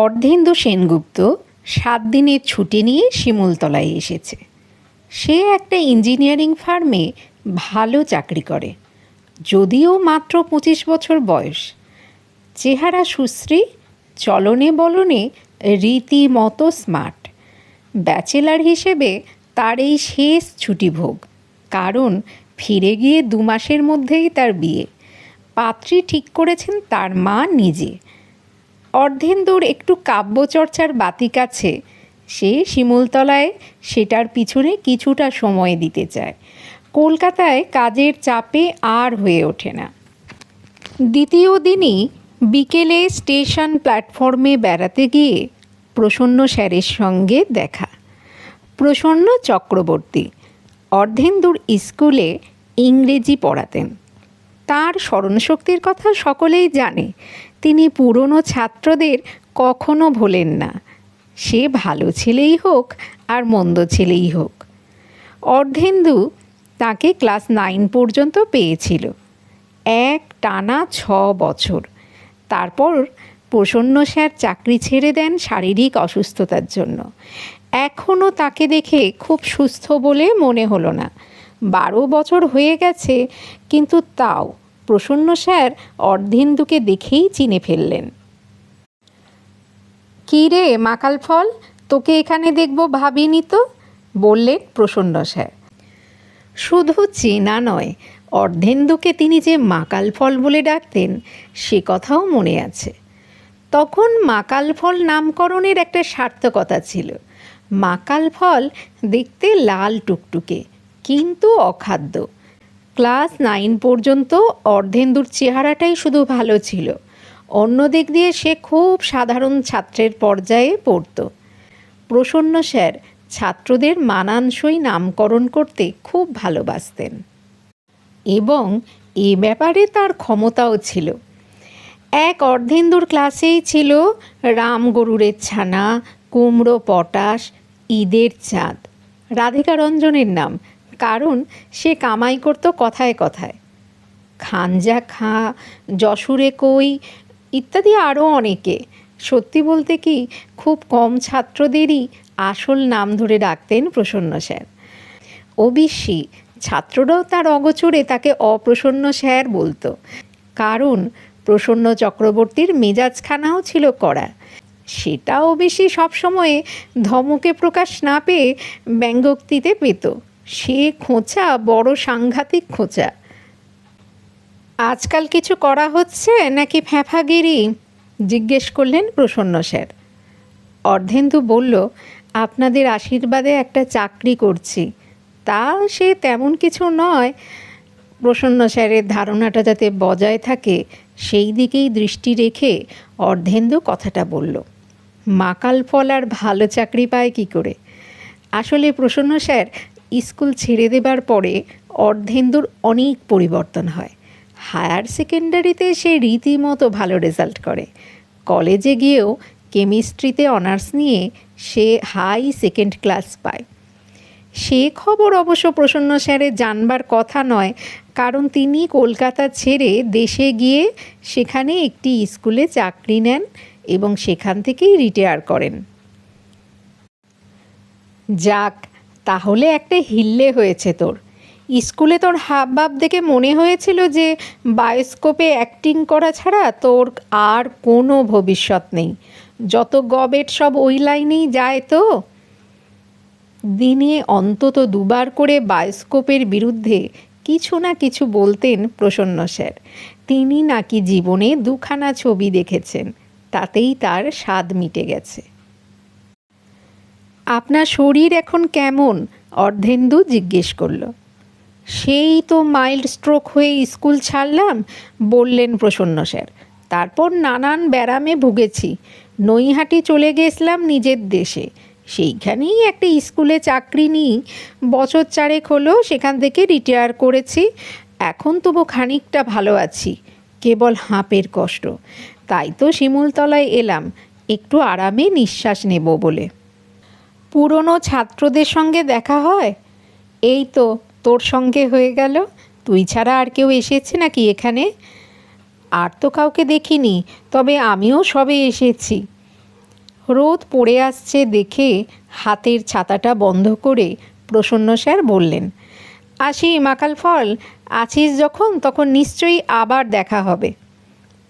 অর্ধেন্দু সেনগুপ্ত সাত দিনের ছুটি নিয়ে শিমুলতলায় এসেছে। সে একটা ইঞ্জিনিয়ারিং ফার্মে ভালো চাকরি করে, যদিও মাত্র পঁচিশ বছর বয়স। চেহারা সুশ্রী, চলনে বলনে রীতিমতো স্মার্ট। ব্যাচেলার হিসেবে তার এই শেষ ছুটি ভোগ কারণ ফিরে গিয়ে দু মাসের মধ্যেই তার বিয়ে। পাত্রী ঠিক করেছেন তার মা নিজে। অর্ধেন্দুর একটু কাব্যচর্চার বাতিক আছে। সে শিমুলতলায় সেটার পিছনে কিছুটা সময় দিতে চায়। কলকাতায় কাজের চাপে আর হয়ে ওঠে না। দ্বিতীয় দিনই বিকেলে স্টেশন প্ল্যাটফর্মে বেড়াতে গিয়ে প্রসন্ন স্যারের সঙ্গে দেখা। প্রসন্ন চক্রবর্তী অর্ধেন্দুর স্কুলে ইংরেজি পড়াতেন। তার স্মরণশক্তির কথা সকলেই জানে তিনি পুরনো ছাত্রদের কখনো ভোলেন না। সে ভালো ছেলেই হোক আর মন্দ ছেলেই হোক। অর্ধেন্দু তাকে ক্লাস নাইন পর্যন্ত পেয়েছিল। এক টানা ছ বছর। তারপর প্রসন্ন স্যার চাকরি ছেড়ে দেন শারীরিক অসুস্থতার জন্য। এখনও তাকে দেখে খুব সুস্থ বলে মনে হলো না। বারো বছর হয়ে গেছে, কিন্তু তাও প্রসন্ন স্যার অর্ধেন্দুকে দেখেই চিনে ফেললেন। কী রে, মাকাল ফল? তোকে এখানে দেখব ভাবিনি তো? বললেন প্রসন্ন স্যার। শুধু চেনা নয়, অর্ধেন্দুকে তিনি যে মাকাল ফল বলে ডাকতেন, সে কথাও মনে আছে। তখন মাকাল ফল নামকরণের একটা সার্থকতা ছিল। মাকাল ফল দেখতে লাল টুকটুকে, কিন্তু অখাদ্য। ক্লাস নাইন পর্যন্ত অর্ধেন্দুর চেহারাটাই শুধু ভালো ছিল। অন্য দিক দিয়ে সে খুব সাধারণ ছাত্রের পর্যায়ে পড়ত। প্রসন্ন স্যার ছাত্রদের মানানসই নামকরণ করতে খুব ভালোবাসতেন। এবং এ ব্যাপারে তার ক্ষমতাও ছিল। এক অর্ধেন্দুর ক্লাসেই ছিল রাম গরুরের ছানা, কুমড়ো, পটাশ, ঈদের চাঁদ। রাধিকা রঞ্জনের নাম কারণ সে কামাই করতো কথায় কথায়। খানজা খা, যশুরে কই, ইত্যাদি আরও অনেকে। সত্যি বলতে কি, খুব কম ছাত্রদেরই আসল নাম ধরে ডাকতেন প্রসন্ন স্যার। ওবিসি, ছাত্ররাও তার অগোচরে তাকে অপ্রসন্ন স্যার বলতো। কারণ প্রসন্ন চক্রবর্তীর মেজাজখানাও ছিল কড়া। সেটাও বেশি সবসময়ে ধমকে প্রকাশ না পেয়ে ব্যঙ্গোক্তিতে পেত। সে খোঁচা, বড় সাংঘাতিক খোঁচা। আজকাল কিছু করা হচ্ছে নাকি ফ্যাফাগিরি? জিজ্ঞেস করলেন প্রসন্ন স্যার। অর্ধেন্দু বলল, আপনাদের আশীর্বাদে একটা চাকরি করছি। তা সে তেমন কিছু নয়। প্রসন্ন স্যারের ধারণাটা যাতে বজায় থাকে, সেই দিকেই দৃষ্টি রেখে অর্ধেন্দু কথাটা বলল, মাকাল ফল আর ভালো চাকরি পায় কি করে? আসলে প্রসন্ন স্যার স্কুল ছেড়ে দেবার পরে অর্ধেন্দুর অনেক পরিবর্তন হয়। হায়ার সেকেন্ডারিতে সে রীতিমতো ভালো রেজাল্ট করে। কলেজে গিয়েও কেমিস্ট্রিতে অনার্স নিয়ে সে হাই সেকেন্ড ক্লাস পায়। সে খবর অবশ্য প্রসন্ন স্যারের জানবার কথা নয়, কারণ তিনি কলকাতা ছেড়ে দেশে গিয়ে সেখানে একটি স্কুলে চাকরি নেন এবং সেখান থেকেই রিটায়ার করেন। যাক তাহলে একটা হিল্লে হয়েছে তোর। স্কুলে তোর হাব ভাব দেখে মনে হয়েছিল যে বায়োস্কোপে অ্যাক্টিং করা ছাড়া তোর আর কোনো ভবিষ্যৎ নেই। যত গবেট সব ওই লাইনেই যায় তো। দিনে অন্তত দুবার করে বায়োস্কোপের বিরুদ্ধে কিছু না কিছু বলতেন প্রসন্ন স্যার। তিনি নাকি জীবনে দুখানা ছবি দেখেছেন, তাতেই তার স্বাদ মিটে গেছে। আপনার শরীর এখন কেমন? অর্ধেন্দু জিজ্ঞেস করল। সেই তো মাইল্ড স্ট্রোক হয়ে স্কুল ছাড়লাম, বললেন প্রসন্ন স্যার। তারপর নানান ব্যারামে ভুগেছি। নৈহাটি চলে গেছিলাম নিজের দেশে। সেইখানেই একটা স্কুলে চাকরি নিই। বছর চারেক হলো সেখান থেকে রিটায়ার করেছি। এখন তবু খানিকটা ভালো আছি। কেবল হাঁপের কষ্ট। তাই তো শিমুলতলায় এলাম। একটু আরামে নিঃশ্বাস নেব বলে। পুরনো ছাত্রদের সঙ্গে দেখা হয়? এই তো, তোর সঙ্গে হয়ে গেল। তুই ছাড়া আর কেউ এসেছে নাকি এখানে? আর তো কাউকে দেখিনি, তবে আমিও সবে এসেছি। রোদ পড়ে আসছে দেখে হাতের ছাতাটা বন্ধ করে প্রসন্ন স্যার বললেন আসি মাকাল ফল, আছিস যখন, তখন নিশ্চয়ই আবার দেখা হবে।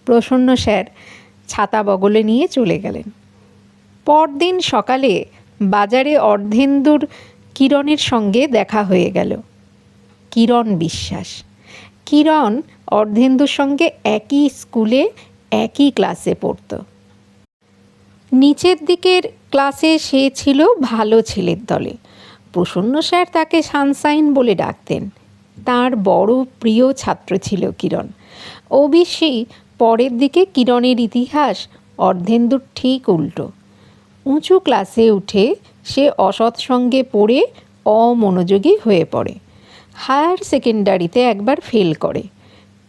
প্রসন্ন স্যার ছাতা বগলে নিয়ে চলে গেলেন। পরদিন সকালে বাজারে অর্ধেন্দুর কিরণের সঙ্গে দেখা হয়ে গেল। কিরণ বিশ্বাস। কিরণ অর্ধেন্দুর সঙ্গে একই স্কুলে, একই ক্লাসে পড়তো। নিচের দিকের ক্লাসে সে ছিল ভালো ছেলের দলে। প্রসন্ন স্যার তাকে সানসাইন বলে ডাকতেন। তার বড় প্রিয় ছাত্র ছিল কিরণ। অবশ্যই পরের দিকে কিরণের ইতিহাস, অর্ধেন্দুর ঠিক উল্টো। উঁচু ক্লাসে উঠে সে অসৎ সঙ্গে পড়ে, অমনোযোগী হয়ে পড়ে। হায়ার সেকেন্ডারিতে একবার ফেল করে।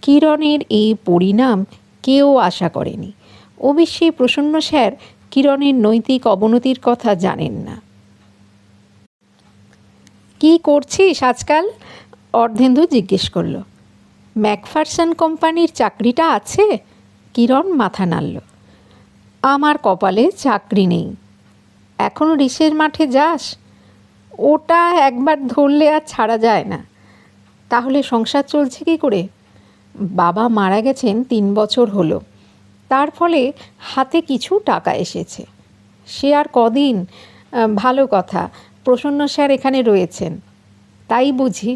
কিরণের এই পরিণাম কেউ আশা করেনি। অবশ্যই প্রসন্ন স্যার কিরণের নৈতিক অবনতির কথা জানেন না। কি করছিস আজকাল? অর্ধেন্দু জিজ্ঞেস করল। ম্যাকফারসন কোম্পানির চাকরিটা আছে? কিরণ মাথা নাড়ল। আমার কপালে চাকরি নেই। এখন রিসের মাঠে যাস? ওটা একবার ধরলে আর ছাড়া যায় না। তাহলে সংসার চলছে কি করে? বাবা মারা গেছেন তিন বছর হলো। তার ফলে হাতে কিছু টাকা এসেছে। সে আর কদিন? ভালো কথা। প্রসন্ন স্যার এখানে রয়েছেন। তাই বুঝি।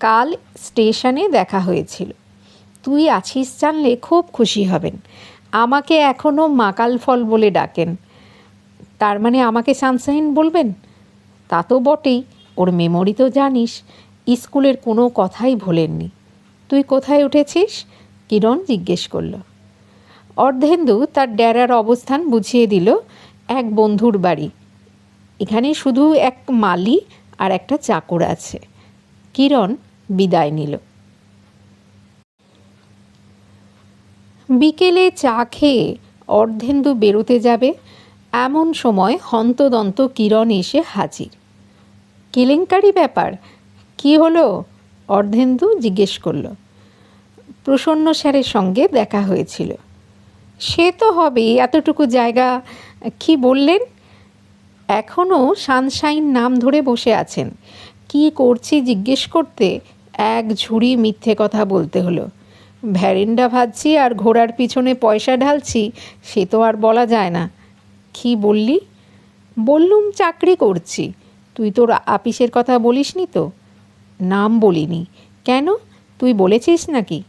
কাল স্টেশনে দেখা হয়েছিল। তুই আছিস জানলে খুব খুশি হবেন। আমাকে এখনও মাকাল ফল বলে ডাকেন। তার মানে আমাকে সানসাইন বলবেন? তা তো বটেই, ওর মেমোরি তো জানিস, স্কুলের কোনো কথাই ভোলেননি। তুই কোথায় উঠেছিস? কিরণ জিজ্ঞেস করল। অর্ধেন্দু তার ডেরার অবস্থান বুঝিয়ে দিল, এক বন্ধুর বাড়ি। এখানে শুধু এক মালি আর একটা চাকর আছে। কিরণ বিদায় নিল। বিকেলে চা খেয়ে অর্ধেন্দু বেরোতে যাবে এমন সময় হন্তদন্ত কিরণ এসে হাজির। কেলেঙ্কারি ব্যাপার? কি হলো? অর্ধেন্দু জিজ্ঞেস করল। প্রসন্ন স্যারের সঙ্গে দেখা হয়েছিল। সে তো হবেই, এতটুকু জায়গা কি বললেন? এখনও সানশাইন নাম ধরে বসে আছেন। কি করছি জিজ্ঞেস করতে এক ঝুড়ি মিথ্যে কথা বলতে হলো। ভ্যারেন্ডা ভাজছি আর ঘোড়ার পিছনে পয়সা ঢালছি, সে তো আর বলা যায় না। কি বললি? বললুম চাকরি করছি। তুই তোর আপিসের কথা বলিসনি তো? নাম বলিনি। কেন? তুই বলেছিস নাকি?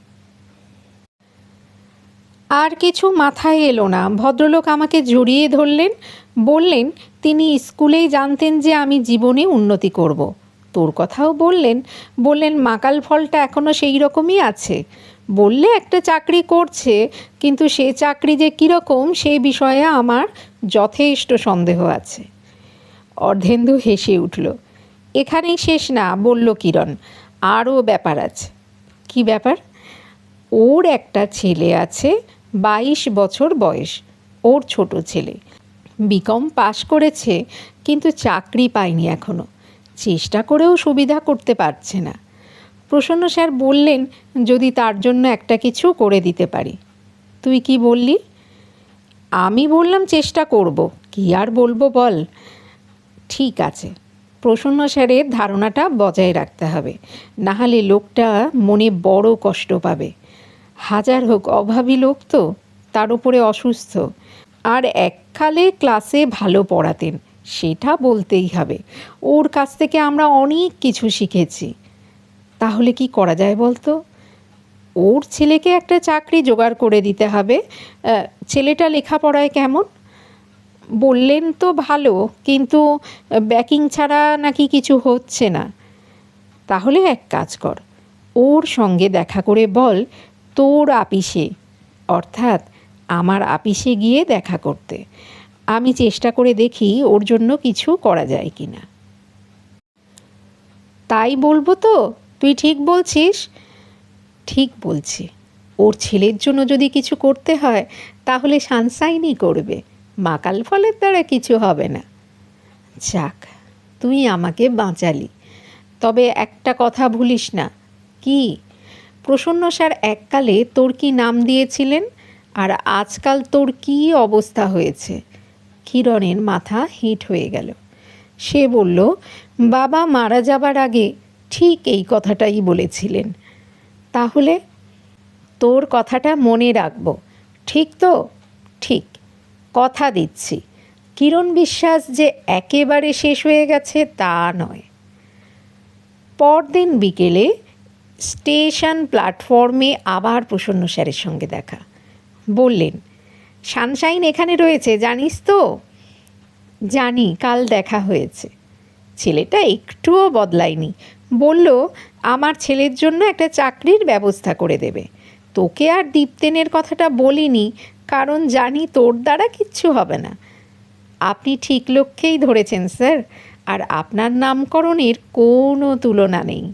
আর কিছু মাথায় এলো না। ভদ্রলোক আমাকে জড়িয়ে ধরলেন, বললেন, তিনি স্কুলেই জানতেন যে আমি জীবনে উন্নতি করব। তোর কথাও বললেন বললেন, মাকাল ফলটা এখনও সেই রকমই আছে। বললে, একটা চাকরি করছে, কিন্তু সে চাকরি যে কীরকম, সে বিষয়ে আমার যথেষ্ট সন্দেহ আছে। অর্ধেন্দু হেসে উঠল, এখানেই শেষ না, বলল কিরণ, আরও ব্যাপার আছে। কি ব্যাপার? ওর একটা ছেলে আছে, বাইশ বছর বয়স, ওর ছোট ছেলে। বিকম পাশ করেছে, কিন্তু চাকরি পায়নি এখনও চেষ্টা করেও সুবিধা করতে পারছে না। প্রসন্ন স্যার বললেন, যদি তার জন্য একটা কিছু করে দিতে পারি। তুই কি বললি? আমি বললাম চেষ্টা করব। কি আর বলব বল? ঠিক আছে। প্রসন্ন স্যারের ধারণাটা বজায় রাখতে হবে। নাহলে লোকটা মনে বড় কষ্ট পাবে। হাজার হোক অভাবী লোক তো, তার উপরে অসুস্থ। আর এককালে ক্লাসে ভালো পড়াতেন। সেটা বলতেই হবে। ওর কাছ থেকে আমরা অনেক কিছু শিখেছি। তাহলে কি করা যায় বলতো? ওর ছেলেকে একটা চাকরি জোগাড় করে দিতে হবে। ছেলেটা লেখাপড়ায় কেমন? বললেন তো ভালো, কিন্তু ব্যাকিং ছাড়া নাকি কিছু হচ্ছে না। তাহলে এক কাজ কর, ওর সঙ্গে দেখা করে বল তোর আপিসে, অর্থাৎ আমার আপিসে গিয়ে দেখা করতে। আমি চেষ্টা করে দেখি ওর জন্য কিছু করা যায় কি না তাই বলব তো, তুই ঠিক বলছিস? ঠিক বলছি। ওর ছেলের জন্য যদি কিছু করতে হয়, তাহলে সানসাইনই করবে। মাকাল ফলের দ্বারা কিছু হবে না। যাক, তুই আমাকে বাঁচালি। তবে একটা কথা ভুলিস না। কি? প্রসন্ন স্যার এককালে তোর কি নাম দিয়েছিলেন? আর আজকাল তোর কি অবস্থা হয়েছে? কিরণের মাথা হিট হয়ে গেল। সে বলল, বাবা মারা যাবার আগে ঠিক এই কথাটাই বলেছিলেন। তাহলে তোর কথাটা মনে রাখব। ঠিক তো? ঠিক, কথা দিচ্ছি। কিরণ বিশ্বাস যে একেবারে শেষ হয়ে গেছে তা নয়। পরদিন বিকেলে স্টেশন প্ল্যাটফর্মে আবার প্রসন্ন স্যারের সঙ্গে দেখা। বললেন সানশাইন এখানে রয়েছে, জানিস তো? জানি, কাল দেখা হয়েছে। ছেলেটা একটুও বদলায়নি। বলল, আমার ছেলের জন্য একটা চাকরির ব্যবস্থা করে দেবে। তোকে আর দীপ্তেনের কথাটা বলিনি, কারণ জানি তোর দ্বারা কিচ্ছু হবে না। আপনি ঠিক লক্ষ্যেই ধরেছেন, স্যার, আর আপনার নামকরণের কোনো তুলনা নেই।